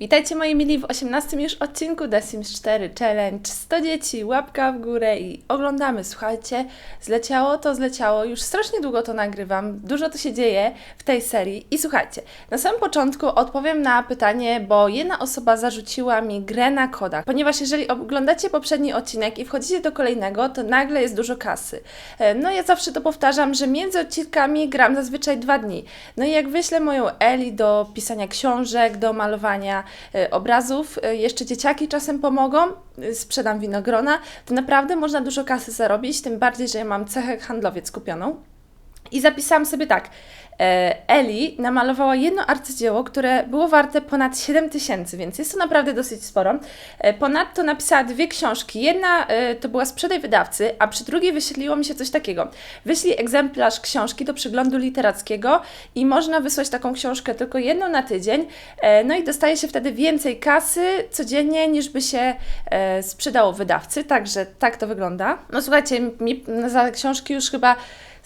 Witajcie moi mili w 18 już odcinku The Sims 4 Challenge 100 dzieci, łapka w górę i oglądamy. Słuchajcie, zleciało to zleciało, już strasznie długo to nagrywam, dużo to się dzieje w tej serii i słuchajcie, na samym początku odpowiem na pytanie, bo jedna osoba zarzuciła mi grę na kodach, ponieważ jeżeli oglądacie poprzedni odcinek i wchodzicie do kolejnego, to nagle jest dużo kasy. E, No ja zawsze to powtarzam, że między odcinkami gram zazwyczaj dwa dni. No i jak wyślę moją Eli do pisania książek, do malowania obrazów, e, jeszcze dzieciaki czasem pomogą, e, sprzedam winogrona, to naprawdę można dużo kasy zarobić, tym bardziej, że ja mam cechę handlowiec kupioną. I zapisałam sobie tak. e, Eli namalowała jedno arcydzieło, które było warte ponad 7 tysięcy, więc jest to naprawdę dosyć sporo. E, Ponadto napisała dwie książki. Jedna e, to była Sprzedaj wydawcy, a przy drugiej wyświetliło mi się coś takiego. Wyślij egzemplarz książki do przeglądu literackiego i można wysłać taką książkę tylko jedną na tydzień. No i dostaje się wtedy więcej kasy codziennie niż by się sprzedało wydawcy, także tak to wygląda. No słuchajcie, mi za książki już chyba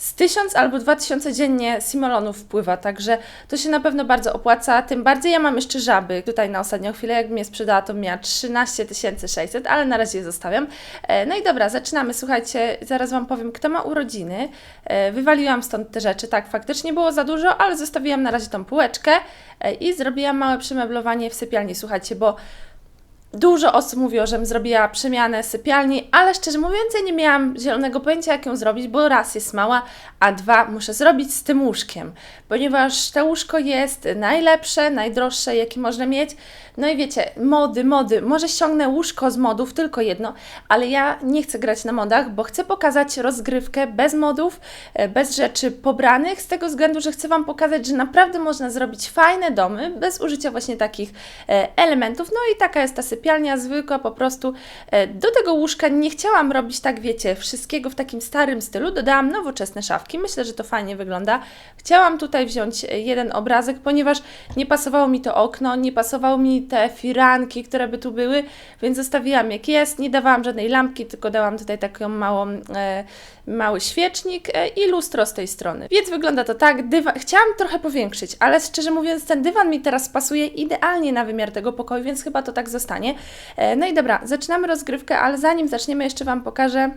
z 1000 albo 2000 dziennie simolonów wpływa, także to się na pewno bardzo opłaca. Tym bardziej ja mam jeszcze żaby. Tutaj na ostatnią chwilę, jak mnie sprzedała, to miała 13 600, ale na razie je zostawiam. E, No i dobra, zaczynamy. Słuchajcie, zaraz Wam powiem, kto ma urodziny. E, Wywaliłam stąd te rzeczy, tak, faktycznie było za dużo, ale zostawiłam na razie tą półeczkę e, i zrobiłam małe przemeblowanie w sypialni. Słuchajcie, bo Dużo osób mówiło, żebym zrobiła przemianę sypialni, ale szczerze mówiąc, ja nie miałam zielonego pojęcia, jak ją zrobić, bo raz jest mała, a dwa muszę zrobić z tym łóżkiem, ponieważ to łóżko jest najlepsze, najdroższe, jakie można mieć. No i wiecie, mody, mody. Może ściągnę łóżko z modów, tylko jedno, ale ja nie chcę grać na modach, bo chcę pokazać rozgrywkę bez modów, e, bez rzeczy pobranych, z tego względu, że chcę Wam pokazać, że naprawdę można zrobić fajne domy bez użycia właśnie takich e, elementów. No i taka jest ta sypialnia zwykła, po prostu e, do tego łóżka nie chciałam robić tak, wiecie, wszystkiego w takim starym stylu, dodałam nowoczesne szafki, myślę, że to fajnie wygląda. Chciałam tutaj wziąć e, jeden obrazek, ponieważ nie pasowało mi to okno, nie pasowało mi te firanki, które by tu były, więc zostawiłam jak jest, nie dawałam żadnej lampki, tylko dałam tutaj taką małą, e, mały świecznik e, i lustro z tej strony. Więc wygląda to tak, dywan, chciałam trochę powiększyć, ale szczerze mówiąc ten dywan mi teraz pasuje idealnie na wymiar tego pokoju, więc chyba to tak zostanie. E, no i dobra, zaczynamy rozgrywkę, ale zanim zaczniemy jeszcze Wam pokażę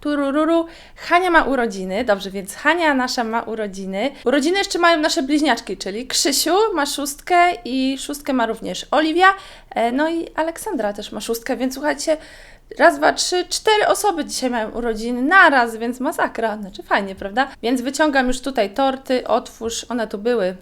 Turururu. Hania ma urodziny, dobrze, więc Hania nasza ma urodziny. Urodziny jeszcze mają nasze bliźniaczki, czyli Krzysiu ma szóstkę i szóstkę ma również Oliwia, e, no i Aleksandra też ma szóstkę, więc słuchajcie, raz, dwa, trzy, cztery osoby dzisiaj mają urodziny naraz, więc masakra, znaczy fajnie, prawda? Więc wyciągam już tutaj torty, otwórz, one tu były,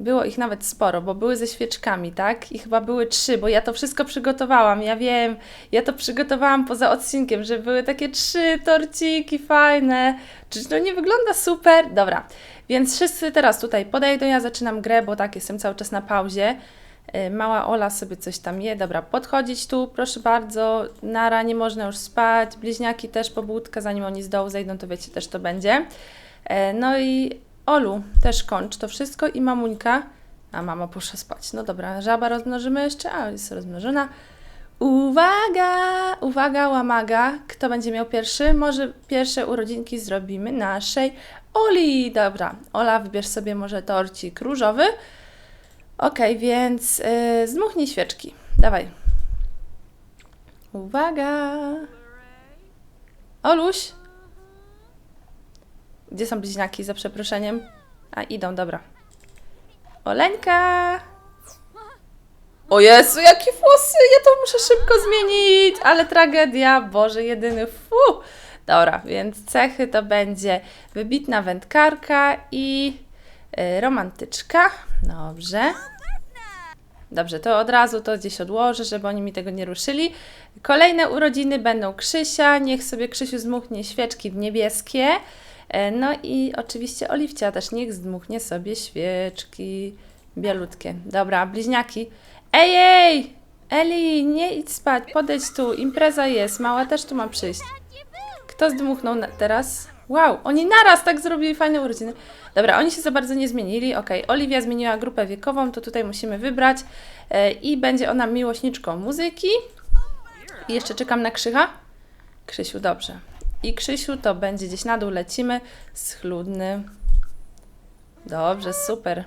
było ich nawet sporo, bo były ze świeczkami, tak? I chyba były trzy, bo ja to wszystko przygotowałam. Ja wiem, ja to przygotowałam poza odcinkiem, że były takie trzy torciki fajne. Czy to nie wygląda super? Dobra, więc wszyscy teraz tutaj podejdą, ja zaczynam grę, bo tak, jestem cały czas na pauzie. Y, Mała Ola sobie coś tam je. Dobra, podchodzić tu, proszę bardzo. Nara, nie można już spać. Bliźniaki też pobudka, zanim oni z dołu zejdą, to wiecie, też to będzie. E, No i Olu, też kończ to wszystko i mamuńka. A mama poszła spać. No dobra, żaba rozmnożymy jeszcze, a jest rozmnożona. Uwaga, uwaga, łamaga. Kto będzie miał pierwszy? Może pierwsze urodzinki zrobimy naszej Oli. Dobra, Ola, wybierz sobie może torcik różowy. Okej, więc yy, zdmuchnij świeczki. Dawaj. Uwaga. Oluś. Gdzie są bliźniaki, za przeproszeniem? A, idą, dobra. Oleńka! O Jezu, jakie włosy! Ja to muszę szybko zmienić! Ale tragedia, Boże, jedyny, fu! Dobra, więc cechy to będzie wybitna wędkarka i y, romantyczka. Dobrze. Dobrze, to od razu to gdzieś odłożę, żeby oni mi tego nie ruszyli. Kolejne urodziny będą Krzysia. Niech sobie Krzysiu zdmuchnie świeczki w niebieskie. E, No i oczywiście Oliwcia też niech zdmuchnie sobie świeczki bielutkie. Dobra, bliźniaki. Ej, ej! Eli, nie idź spać, podejdź tu, impreza jest, mała też tu ma przyjść. Kto zdmuchnął teraz? Wow, oni naraz tak zrobili fajne urodziny. Dobra, oni się za bardzo nie zmienili. Okej, Oliwia zmieniła grupę wiekową, to tutaj musimy wybrać. E, I będzie ona miłośniczką muzyki. I jeszcze czekam na Krzycha. Krzysiu, dobrze. I Krzysiu to będzie gdzieś na dół lecimy. Schludny. Dobrze, super.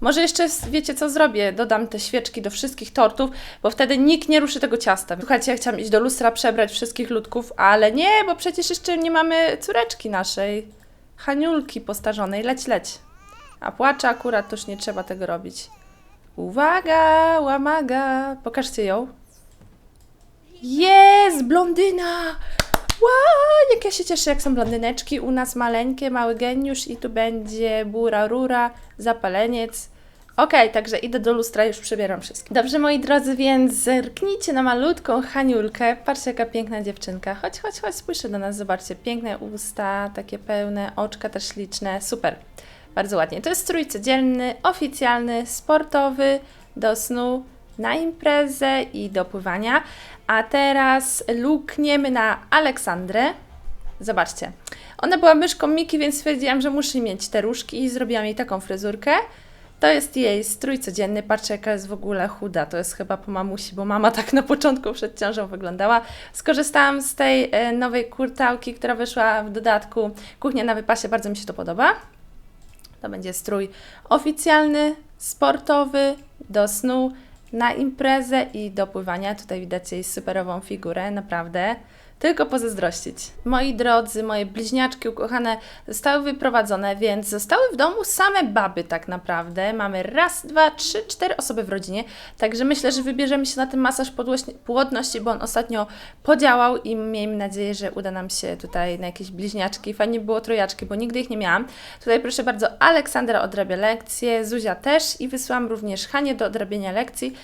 Może jeszcze, wiecie co zrobię? Dodam te świeczki do wszystkich tortów, bo wtedy nikt nie ruszy tego ciasta. Słuchajcie, ja chciałam iść do lustra, przebrać wszystkich ludków, ale nie, bo przecież jeszcze nie mamy córeczki naszej. Haniulki postarzonej, leć, leć. A płacze akurat już nie trzeba tego robić. Uwaga, łamaga. Pokażcie ją. Jest, blondyna! Wow, jak ja się cieszę, jak są blondyneczki. U nas maleńkie, mały geniusz i tu będzie bura rura, zapaleniec. Okej, także idę do lustra, już przebieram wszystkie. Dobrze, moi drodzy, więc zerknijcie na malutką Haniulkę. Patrzcie, jaka piękna dziewczynka. Chodź, chodź, chodź, spójrzcie do nas, zobaczcie. Piękne usta, takie pełne, oczka też śliczne. Super, bardzo ładnie. To jest strój codzienny, oficjalny, sportowy, do snu, na imprezę i do pływania. A teraz lukniemy na Aleksandrę. Zobaczcie. Ona była myszką Miki, więc stwierdziłam, że muszę mieć te różki i zrobiłam jej taką fryzurkę. To jest jej strój codzienny. Patrzcie, jaka jest w ogóle chuda. To jest chyba po mamusi, bo mama tak na początku przed ciążą wyglądała. Skorzystałam z tej e, nowej kurtałki, która wyszła w dodatku. Kuchnia na wypasie, bardzo mi się to podoba. To będzie strój oficjalny, sportowy, do snu, na imprezę i do pływania. Tutaj widać jej superową figurę, naprawdę. Tylko pozazdrościć. Moi drodzy, moje bliźniaczki ukochane zostały wyprowadzone, więc zostały w domu same baby tak naprawdę. Mamy raz, dwa, trzy, cztery osoby w rodzinie, także myślę, że wybierzemy się na ten masaż płodności, bo on ostatnio podziałał i miejmy nadzieję, że uda nam się tutaj na jakieś bliźniaczki. Fajnie było trojaczki, bo nigdy ich nie miałam. Tutaj proszę bardzo, Aleksandra odrabia lekcje, Zuzia też i wysłałam również Hanie do odrabiania lekcji.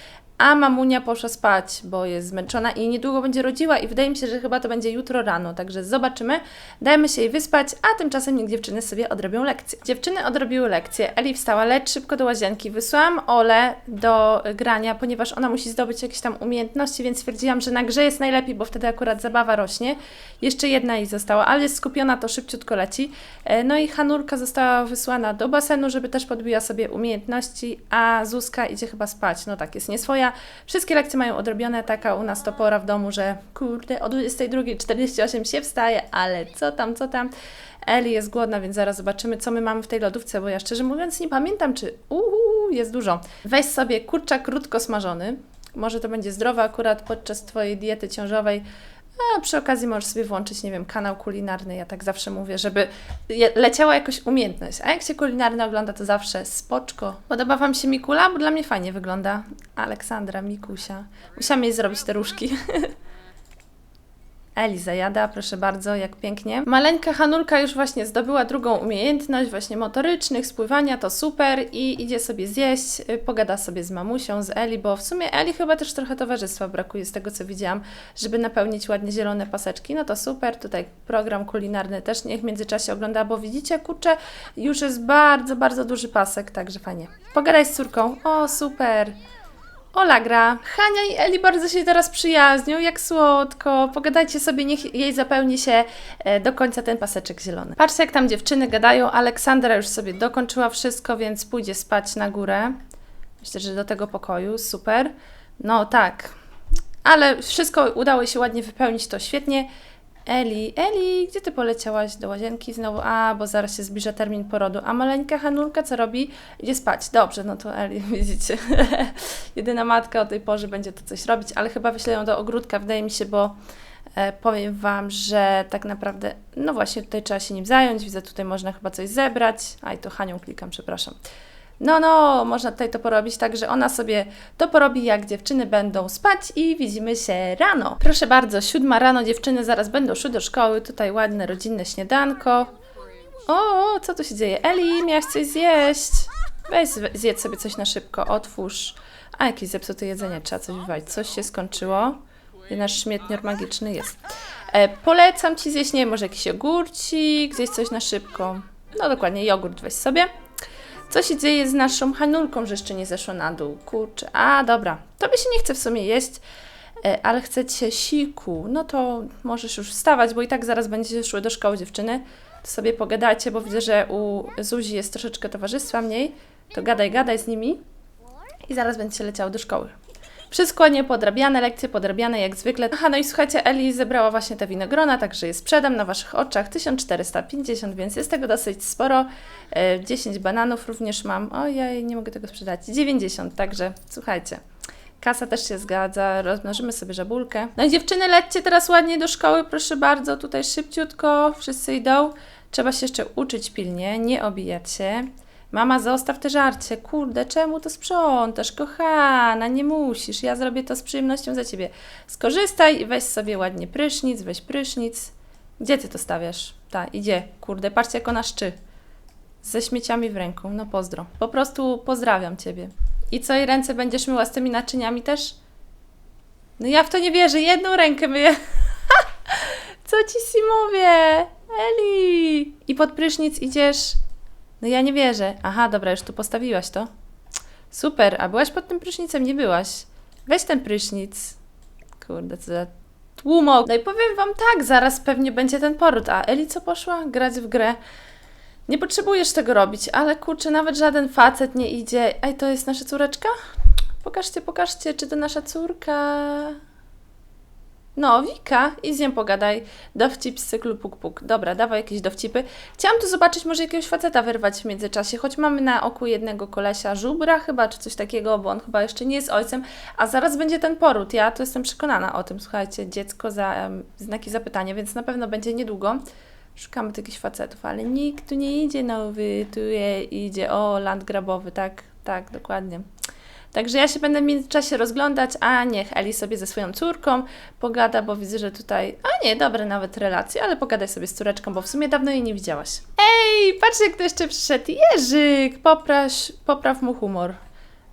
A mamunia poszła spać, bo jest zmęczona i niedługo będzie rodziła i wydaje mi się, że chyba to będzie jutro rano, także zobaczymy. Dajmy się jej wyspać, a tymczasem niech dziewczyny sobie odrobią lekcje. Dziewczyny odrobiły lekcje, Eli wstała, leć szybko do łazienki. Wysłałam Ole do grania, ponieważ ona musi zdobyć jakieś tam umiejętności, więc stwierdziłam, że na grze jest najlepiej, bo wtedy akurat zabawa rośnie. Jeszcze jedna jej została, ale jest skupiona, to szybciutko leci. E, No i Hanurka została wysłana do basenu, żeby też podbiła sobie umiejętności, a Zuzka idzie chyba spać. No tak, jest nieswoja. Wszystkie lekcje mają odrobione, taka u nas to pora w domu, że kurde, o 22.48 się wstaje, ale co tam, co tam. Eli jest głodna, więc zaraz zobaczymy, co my mamy w tej lodówce, bo ja szczerze mówiąc nie pamiętam, czy uuu, jest dużo. Weź sobie kurczak krótko smażony. Może to będzie zdrowe akurat podczas Twojej diety ciążowej. A przy okazji możesz sobie włączyć, nie wiem, kanał kulinarny. Ja tak zawsze mówię, żeby leciała jakoś umiejętność. A jak się kulinarny ogląda, to zawsze spoczko. Podoba Wam się Mikula? Bo dla mnie fajnie wygląda. Aleksandra, Mikusia. Musiałam jej zrobić te różki. Eliza jada, proszę bardzo, jak pięknie. Maleńka Hanulka już właśnie zdobyła drugą umiejętność, właśnie motorycznych, spływania, to super. I idzie sobie zjeść, y, pogada sobie z mamusią, z Eli, bo w sumie Eli chyba też trochę towarzystwa brakuje z tego, co widziałam, żeby napełnić ładnie zielone paseczki, no to super, tutaj program kulinarny też niech w międzyczasie ogląda, bo widzicie, kurczę, już jest bardzo, bardzo duży pasek, także fajnie. Pogadaj z córką, o super, Ola gra. Hania i Eli bardzo się teraz przyjaźnią, jak słodko. Pogadajcie sobie, niech jej zapełni się e, do końca ten paseczek zielony. Patrzcie, jak tam dziewczyny gadają. Aleksandra już sobie dokończyła wszystko, więc pójdzie spać na górę. Myślę, że do tego pokoju. Super. No tak. Ale wszystko udało się ładnie wypełnić, to świetnie. Eli, Eli, gdzie ty poleciałaś do łazienki znowu? A, bo zaraz się zbliża termin porodu. A maleńka Hanulka co robi? Idzie spać. Dobrze, no to Eli, widzicie. Jedyna matka o tej porze będzie to coś robić, ale chyba wyślę ją do ogródka, wydaje mi się, bo e, powiem Wam, że tak naprawdę, no właśnie tutaj trzeba się nim zająć. Widzę, tutaj można chyba coś zebrać. Aj, to Hanią klikam, przepraszam. No, no, można tutaj to porobić, także ona sobie to porobi, jak dziewczyny będą spać i widzimy się rano. Proszę bardzo, siódma rano, dziewczyny zaraz będą szły do szkoły, tutaj ładne rodzinne śniadanko. O, co tu się dzieje? Eli, miałaś coś zjeść. Weź zjedz sobie coś na szybko, otwórz. A, jakieś zepsute jedzenie, trzeba coś wywalić. Coś się skończyło. I nasz śmietnior magiczny jest. E, polecam Ci zjeść, nie może jakiś jogurcik, zjeść coś na szybko. No dokładnie, jogurt weź sobie. Co się dzieje z naszą Hanulką, że jeszcze nie zeszła na dół? Kurczę, a dobra, tobie się nie chce w sumie jeść, e, ale chcecie siku. No to możesz już wstawać, bo i tak zaraz będziecie szły do szkoły dziewczyny. To sobie pogadajcie, bo widzę, że u Zuzi jest troszeczkę towarzystwa mniej. To gadaj, gadaj z nimi i zaraz będziecie leciały do szkoły. Przy skłonie podrabiane lekcje, podrabiane jak zwykle. Aha, no i słuchajcie, Eli zebrała właśnie te winogrona, także je sprzedam na Waszych oczach. 1450, więc jest tego dosyć sporo. E, 10 bananów również mam. Ojej, nie mogę tego sprzedać. 90, także słuchajcie. Kasa też się zgadza, rozmnożymy sobie żabulkę. No i dziewczyny, lećcie teraz ładnie do szkoły, proszę bardzo, tutaj szybciutko, wszyscy idą. Trzeba się jeszcze uczyć pilnie, nie obijać się. Mama, zostaw te żarcie, kurde, czemu to sprzątasz, kochana, nie musisz, ja zrobię to z przyjemnością za Ciebie. Skorzystaj i weź sobie ładnie prysznic, weź prysznic. Gdzie Ty to stawiasz? Ta, idzie, kurde, patrzcie jak ona szczy. Ze śmieciami w ręku, no pozdro. Po prostu pozdrawiam Ciebie. I co, i ręce będziesz myła z tymi naczyniami też? No ja w to nie wierzę, jedną rękę myję. co Ci si mówię? Eli! I pod prysznic idziesz... No ja nie wierzę. Aha, dobra, już tu postawiłaś to. Super, a byłaś pod tym prysznicem? Nie byłaś. Weź ten prysznic. Kurde, co za tłumok. No i powiem wam tak, zaraz pewnie będzie ten poród. A Eli co poszła? Grać w grę. Nie potrzebujesz tego robić, ale kurczę, nawet żaden facet nie idzie. Ej, to jest nasza córeczka? Pokażcie, pokażcie, czy to nasza córka. No, Wika, i z nią pogadaj. Dowcip z cyklu Puk Puk. Dobra, dawaj jakieś dowcipy. Chciałam tu zobaczyć, może jakiegoś faceta wyrwać w międzyczasie, choć mamy na oku jednego kolesia, żubra chyba, czy coś takiego, bo on chyba jeszcze nie jest ojcem, a zaraz będzie ten poród. Ja tu jestem przekonana o tym, słuchajcie, dziecko za em, znaki zapytania, więc na pewno będzie niedługo. Szukamy tu jakichś facetów, ale nikt tu nie idzie nowy, tu je, idzie, o, land grabowy, tak, tak, dokładnie. Także ja się będę w międzyczasie rozglądać, a niech Eli sobie ze swoją córką pogada, bo widzę, że tutaj, a nie, dobre nawet relacje, ale pogadaj sobie z córeczką, bo w sumie dawno jej nie widziałaś. Ej, patrzcie, kto jeszcze przyszedł, Jerzyk, popraś, popraw mu humor.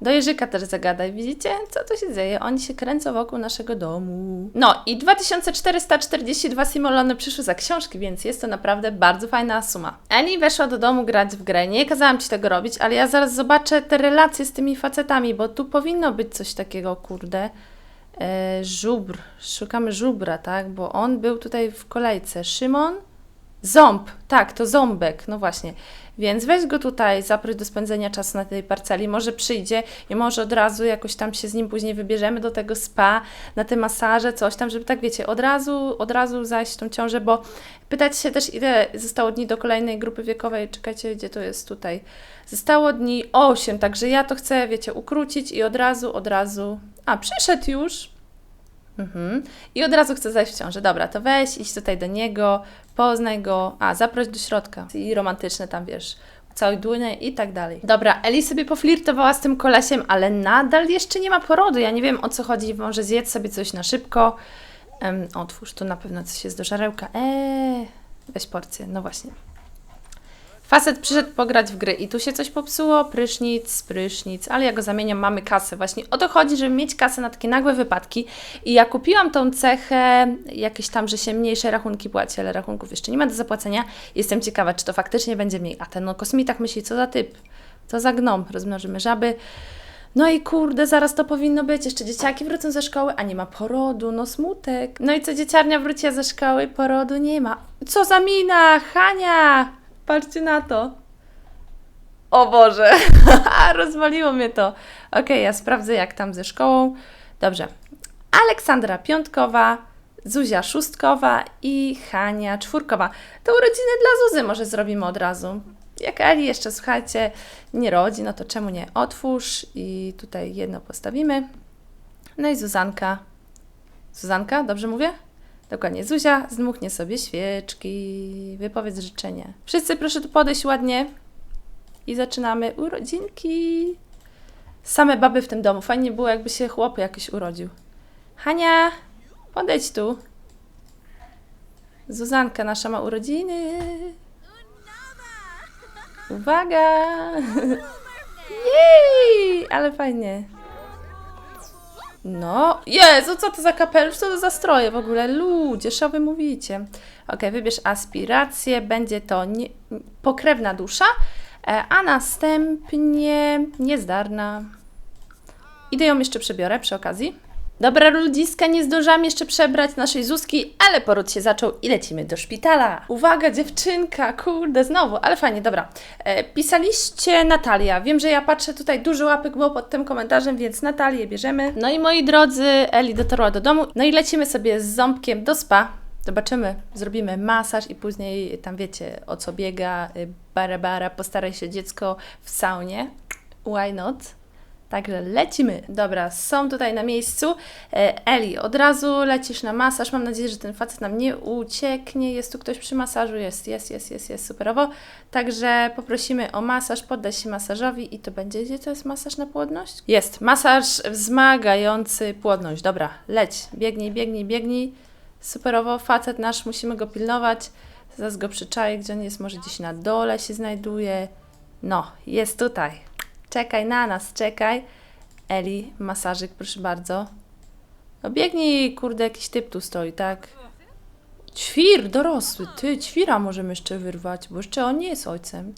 Do Jerzyka też zagadaj, widzicie? Co tu się dzieje? Oni się kręcą wokół naszego domu. No i 2442 simolony przyszły za książki, więc jest to naprawdę bardzo fajna suma. Annie weszła do domu grać w grę. Nie kazałam Ci tego robić, ale ja zaraz zobaczę te relacje z tymi facetami, bo tu powinno być coś takiego, kurde. E, żubr. Szukamy żubra, tak? Bo on był tutaj w kolejce. Szymon? Ząb, tak, to ząbek, no właśnie. Więc weź go tutaj, zaproś do spędzenia czasu na tej parceli. Może przyjdzie i może od razu jakoś tam się z nim później wybierzemy do tego spa, na te masaże, coś tam, żeby tak wiecie, od razu, od razu zajść tą ciążę, bo pytać się też, ile zostało dni do kolejnej grupy wiekowej. Czekajcie, gdzie to jest tutaj. Zostało dni 8, także ja to chcę, wiecie, ukrócić i od razu, od razu. A, przyszedł już. Mhm. I od razu chcę zajść w ciążę. Dobra, to weź, idź tutaj do niego, poznaj go, a zaproś do środka. I romantyczne tam, wiesz, cały dłonie i tak dalej. Dobra, Eli sobie poflirtowała z tym kolesiem, ale nadal jeszcze nie ma porodu. Ja nie wiem o co chodzi, może zjedz sobie coś na szybko. Otwórz, tu na pewno coś jest do żarełka. Eee, weź porcję, no właśnie. Facet przyszedł pograć w gry i tu się coś popsuło, prysznic, prysznic, ale ja go zamieniam, mamy kasę. Właśnie o to chodzi, żeby mieć kasę na takie nagłe wypadki. I ja kupiłam tą cechę, jakieś tam, że się mniejsze rachunki płaci, ale rachunków jeszcze nie ma do zapłacenia. Jestem ciekawa, czy to faktycznie będzie mniej. A ten no, kosmitach myśli, co za typ, co za gnom, rozmnożymy żaby. No i kurde, zaraz to powinno być. Jeszcze dzieciaki wrócą ze szkoły, a nie ma porodu, no smutek. No i co dzieciarnia wróciła ze szkoły, porodu nie ma. Co za mina, Hania! Patrzcie na to. O Boże, rozwaliło mnie to. Okej, ja sprawdzę jak tam ze szkołą. Dobrze. Aleksandra Piątkowa, Zuzia Szóstkowa i Hania Czwórkowa. To urodziny dla Zuzy może zrobimy od razu. Jak Eli jeszcze, słuchajcie, nie rodzi, no to czemu nie? Otwórz i tutaj jedno postawimy. No i Zuzanka. Zuzanka, dobrze mówię? Dokładnie. Zuzia zdmuchnie sobie świeczki. Wypowiedz życzenie. Wszyscy proszę tu podejść ładnie. I zaczynamy urodzinki. Same baby w tym domu. Fajnie było, jakby się chłop jakiś urodził. Hania, podejdź tu. Zuzanka nasza ma urodziny. Uwaga! Jej! Ale fajnie. No, Jezu, co to za kapelusz, co to za stroje w ogóle? Ludzie, co wy mówicie? Ok, wybierz aspirację, będzie to nie, pokrewna dusza, e, a następnie niezdarna. Idę ją jeszcze przebiorę przy okazji. Dobra, ludziska, nie zdążyłam jeszcze przebrać naszej Zuzki, ale poród się zaczął i lecimy do szpitala. Uwaga, dziewczynka, kurde, znowu, ale fajnie, dobra. E, pisaliście Natalia. Wiem, że ja patrzę tutaj, dużo łapek było pod tym komentarzem, więc Natalię bierzemy. No i moi drodzy, Eli dotarła do domu. No i lecimy sobie z ząbkiem do spa. Zobaczymy, zrobimy masaż i później tam wiecie o co biega. y, Bara, bara, postaraj się dziecko w saunie. Why not? Także lecimy. Dobra, są tutaj na miejscu. E, Eli, od razu lecisz na masaż. Mam nadzieję, że ten facet nam nie ucieknie. Jest tu ktoś przy masażu? Jest, jest, jest, jest, jest, superowo. Także poprosimy o masaż, poddaj się masażowi i to będzie, gdzie to jest masaż na płodność? Jest, masaż wzmagający płodność. Dobra, leć, biegnij, biegnij, biegnij. Superowo, facet nasz, musimy go pilnować. Zaraz go przyczaję, gdzie on jest, może gdzieś na dole się znajduje. No, jest tutaj. Czekaj na nas, czekaj. Eli, masażyk, proszę bardzo. No biegnij, kurde, jakiś typ tu stoi, tak? Ćwir, dorosły, ty, ćwira możemy jeszcze wyrwać, bo jeszcze on nie jest ojcem.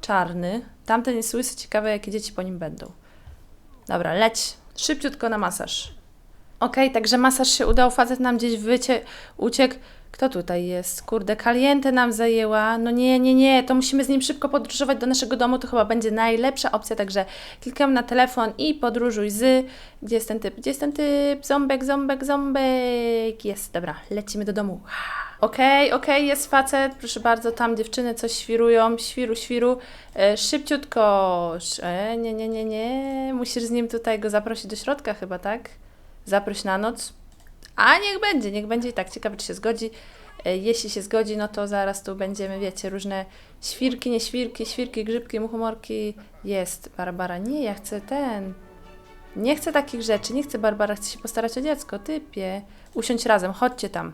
Czarny, tamten jest łysy, ciekawe jakie dzieci po nim będą. Dobra, leć, szybciutko na masaż. Okej, także masaż się udał, facet nam gdzieś wycie, uciekł. Kto tutaj jest? Kurde, kalientę nam zajęła. No nie, nie, nie, to musimy z nim szybko podróżować do naszego domu, to chyba będzie najlepsza opcja, także klikam na telefon i podróżuj z... Gdzie jest ten typ? Gdzie jest ten typ? Ząbek, ząbek, ząbek. Jest, dobra, lecimy do domu. Okej, okej, jest facet, proszę bardzo, tam dziewczyny coś świrują, świru, świru. E, szybciutko. Sz- E, nie, nie, nie, nie, musisz z nim tutaj go zaprosić do środka chyba, tak? Zaproś na noc. A niech będzie, niech będzie i tak. Ciekawe, czy się zgodzi. E, Jeśli się zgodzi, no to zaraz tu będziemy, wiecie, różne świrki, nie świrki, świrki, grzybki, muchomorki. Jest, Barbara. Nie, ja chcę ten. Nie chcę takich rzeczy, nie chcę, Barbara, chcę się postarać o dziecko. Typie. Usiądź razem, chodźcie tam.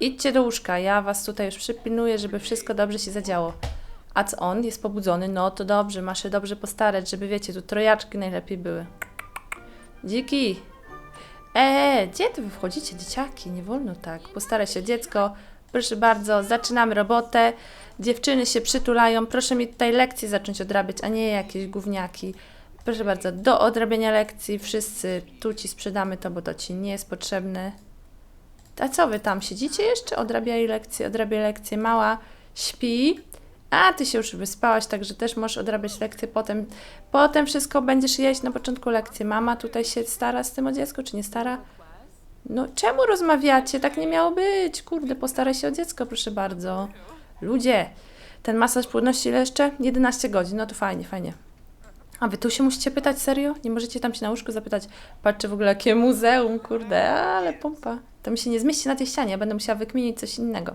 Idźcie do łóżka, ja was tutaj już przypilnuję, żeby wszystko dobrze się zadziało. A co on jest pobudzony? No to dobrze, masz się dobrze postarać, żeby wiecie, tu trojaczki najlepiej były. Dziki, Eee, gdzie tu wy wchodzicie, dzieciaki? Nie wolno tak. Postaraj się dziecko. Proszę bardzo, zaczynamy robotę. Dziewczyny się przytulają. Proszę mi tutaj lekcje zacząć odrabiać, a nie jakieś gówniaki. Proszę bardzo, do odrabiania lekcji wszyscy tu ci sprzedamy to, bo to ci nie jest potrzebne. A co wy tam siedzicie jeszcze? Odrabiaj lekcje, odrabiaj lekcje. Mała śpi. A ty się już wyspałaś, także też możesz odrabiać lekcje potem. Potem wszystko będziesz jeść na początku lekcji. Mama tutaj się stara z tym o dziecko, czy nie stara? No czemu rozmawiacie? Tak nie miało być. Kurde, postaraj się o dziecko, proszę bardzo. Ludzie, ten masaż płodności ile jeszcze? 11 godzin, no to fajnie, fajnie. A wy tu się musicie pytać, serio? Nie możecie tam się na łóżku zapytać, patrzcie w ogóle jakie muzeum, kurde, ale pompa. To mi się nie zmieści na tej ścianie, ja będę musiała wykminić coś innego.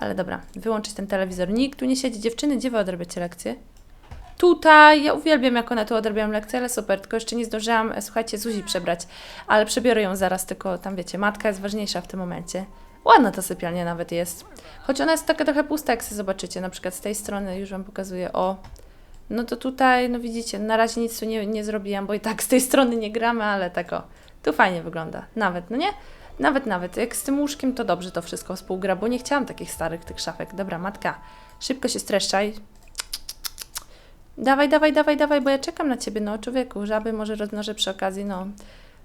Ale dobra, wyłączyć ten telewizor. Nikt tu nie siedzi. Dziewczyny, gdzie wy odrabiacie lekcje? Tutaj, ja uwielbiam jak one tu odrabiają lekcje, ale super, tylko jeszcze nie zdążyłam, e, słuchajcie, Zuzi przebrać, ale przebiorę ją zaraz, tylko tam wiecie, matka jest ważniejsza w tym momencie. Ładna ta sypialnia nawet jest. Choć ona jest taka trochę pusta, jak sobie zobaczycie, na przykład z tej strony już Wam pokazuję, o. No to tutaj, no widzicie, na razie nic tu nie, nie zrobiłam, bo i tak z tej strony nie gramy, ale tak o. Tu fajnie wygląda, nawet, no nie? Nawet, nawet, jak z tym łóżkiem to dobrze to wszystko współgra, bo nie chciałam takich starych tych szafek. Dobra, matka, szybko się streszczaj. Dawaj, dawaj, dawaj, dawaj, bo ja czekam na ciebie, no człowieku, żaby może rozmnożę przy okazji, no.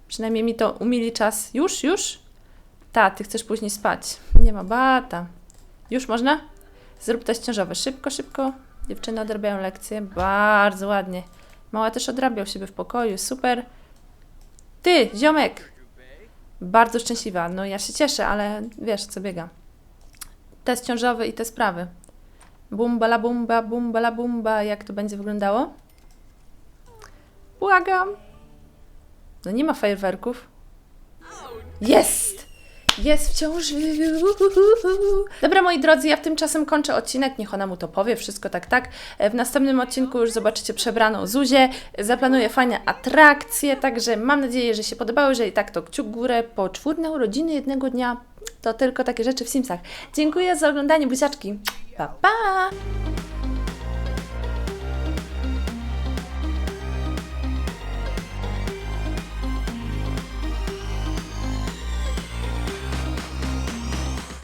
Przynajmniej mi to umili czas. Już, już? Ta, ty chcesz później spać. Nie ma bata. Już można? Zrób test ciążowy. Szybko, szybko. Dziewczyny odrabiają lekcje. Bardzo ładnie. Mała też odrabia u siebie w pokoju. Super. Ty, ziomek! Bardzo szczęśliwa. No ja się cieszę, ale wiesz, co biega. Test ciążowy i te sprawy. Bumba la bumba, bumba la bumba. Jak to będzie wyglądało? Błagam. No nie ma fajerwerków. Jest! Jest w ciąży. Dobra, moi drodzy, ja w tymczasem kończę odcinek. Niech ona mu to powie, wszystko tak, tak. W następnym odcinku już zobaczycie przebraną Zuzię. Zaplanuję fajne atrakcje, także mam nadzieję, że się podobały. Jeżeli tak, to kciuk górę. Po czwórne urodziny jednego dnia to tylko takie rzeczy w Simsach. Dziękuję za oglądanie, buziaczki. Pa, pa!